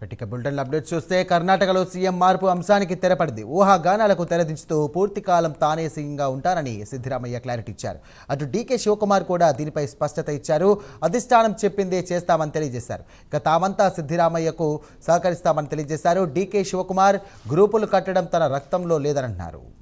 పెట్టిక bulletin update చూస్తే కర్ణాటకలో CM మార్పు అంశానికి తెరపడింది. ఊహాగానాలకు తెరదించుతూ పూర్తి కాలం తానే సీఎంగా ఉంటానని సిద్ధిరామయ్య క్లారిటీ ఇచ్చారు. అటు డీకే శివకుమార్ కూడా దీనిపై స్పష్టత ఇచ్చారు. అధిష్టానం చెప్పిందే చేస్తామని తెలియజేశారు. ఇక తామంతా సిద్ధిరామయ్యకు సహకరిస్తామని తెలియజేశారు. డీకే శివకుమార్ గ్రూపులు కట్టడం తన రక్తంలో లేదనంటున్నారు.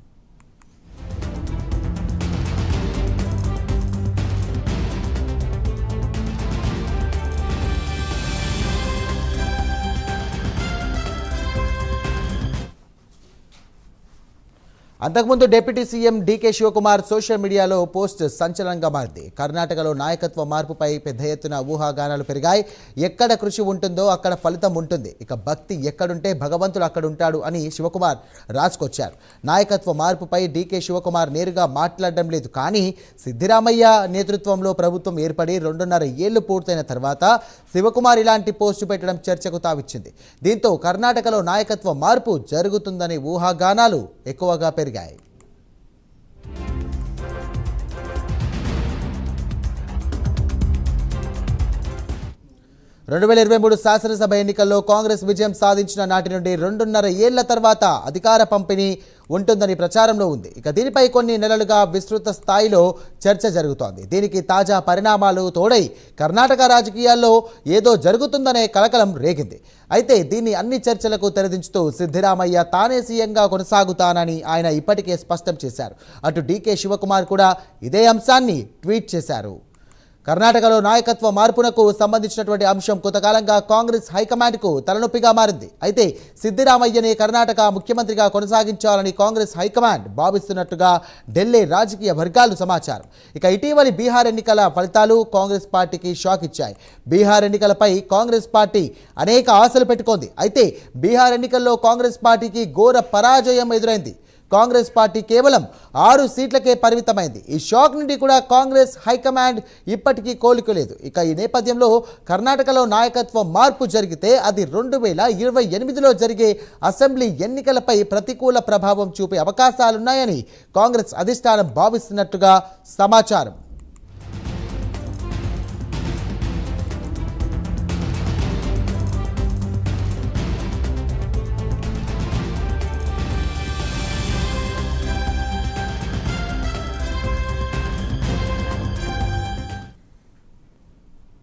అంతకుముందు deputy CM DK Shivakumar social మీడియాలో పోస్ట్ సంచలనంగా మారింది. కర్ణాటకలో నాయకత్వ మార్పుపై పెద్ద ఎత్తున ఊహాగానాలు పెరిగాయి. ఎక్కడ కృషి ఉంటుందో అక్కడ ఫలితం ఉంటుంది. ఇక భక్తి ఎక్కడుంటే భగవంతుడు అక్కడ ఉంటాడు అని శివకుమార్ రాసుకొచ్చారు. నాయకత్వ మార్పుపై డీకే శివకుమార్ నేరుగా మాట్లాడడం లేదు. కానీ సిద్ధిరామయ్య నేతృత్వంలో ప్రభుత్వం ఏర్పడి రెండున్నర ఏళ్ళు పూర్తయిన తర్వాత శివకుమార్ ఇలాంటి పోస్టు పెట్టడం చర్చకు తావిచ్చింది. దీంతో కర్ణాటకలో నాయకత్వ మార్పు జరుగుతుందనే ఊహాగానాలు ఎక్కువగా పెరిగాయి రెండు వేల ఇరవై మూడు శాసనసభ ఎన్నికల్లో కాంగ్రెస్ విజయం సాధించిన నాటి నుండి రెండున్నర ఏళ్ళ తర్వాత అధికార పంపిణీ ఉంటుందని ప్రచారంలో ఉంది. ఇక దీనిపై కొన్ని నెలలుగా విస్తృత స్థాయిలో చర్చ జరుగుతోంది. దీనికి తాజా పరిణామాలు తోడై కర్ణాటక రాజకీయాల్లో ఏదో జరుగుతుందనే కలకలం రేగింది. అయితే దీన్ని అన్ని చర్చలకు తెరదించుతూ సిద్ధిరామయ్య తానే సీఎంగా కొనసాగుతానని ఆయన ఇప్పటికే స్పష్టం చేశారు. అటు డీకే శివకుమార్ కూడా ఇదే అంశాన్ని ట్వీట్ చేశారు. కర్ణాటకలో నాయకత్వ మార్పునకు సంబంధించినటువంటి అంశం కొంతకాలంగా కాంగ్రెస్ హైకమాండ్కు తలనొప్పిగా మారింది. అయితే సిద్దిరామయ్యని కర్ణాటక ముఖ్యమంత్రిగా కొనసాగించాలని కాంగ్రెస్ హైకమాండ్ భావిస్తున్నట్టుగా ఢిల్లీ రాజకీయ వర్గాలు సమాచారం. ఇక ఇటీవలి బీహార్ ఎన్నికల ఫలితాలు కాంగ్రెస్ పార్టీకి షాక్ ఇచ్చాయి. బీహార్ ఎన్నికలపై కాంగ్రెస్ పార్టీ అనేక ఆశలు పెట్టుకుంది. అయితే బీహార్ ఎన్నికల్లో కాంగ్రెస్ పార్టీకి ఘోర పరాజయం ఎదురైంది. కాంగ్రెస్ పార్టీ కేవలం ఆరు సీట్లకే పరిమితమైంది. ఈ షాక్ నుండి కూడా కాంగ్రెస్ హైకమాండ్ ఇప్పటికీ కోలుకోలేదు. ఇక ఈ నేపథ్యంలో కర్ణాటకలో నాయకత్వ మార్పు జరిగితే అది రెండు వేల ఇరవై ఎనిమిదిలో జరిగే అసెంబ్లీ ఎన్నికలపై ప్రతికూల ప్రభావం చూపే అవకాశాలున్నాయని కాంగ్రెస్ అధిష్టానం భావిస్తున్నట్టుగా సమాచారం.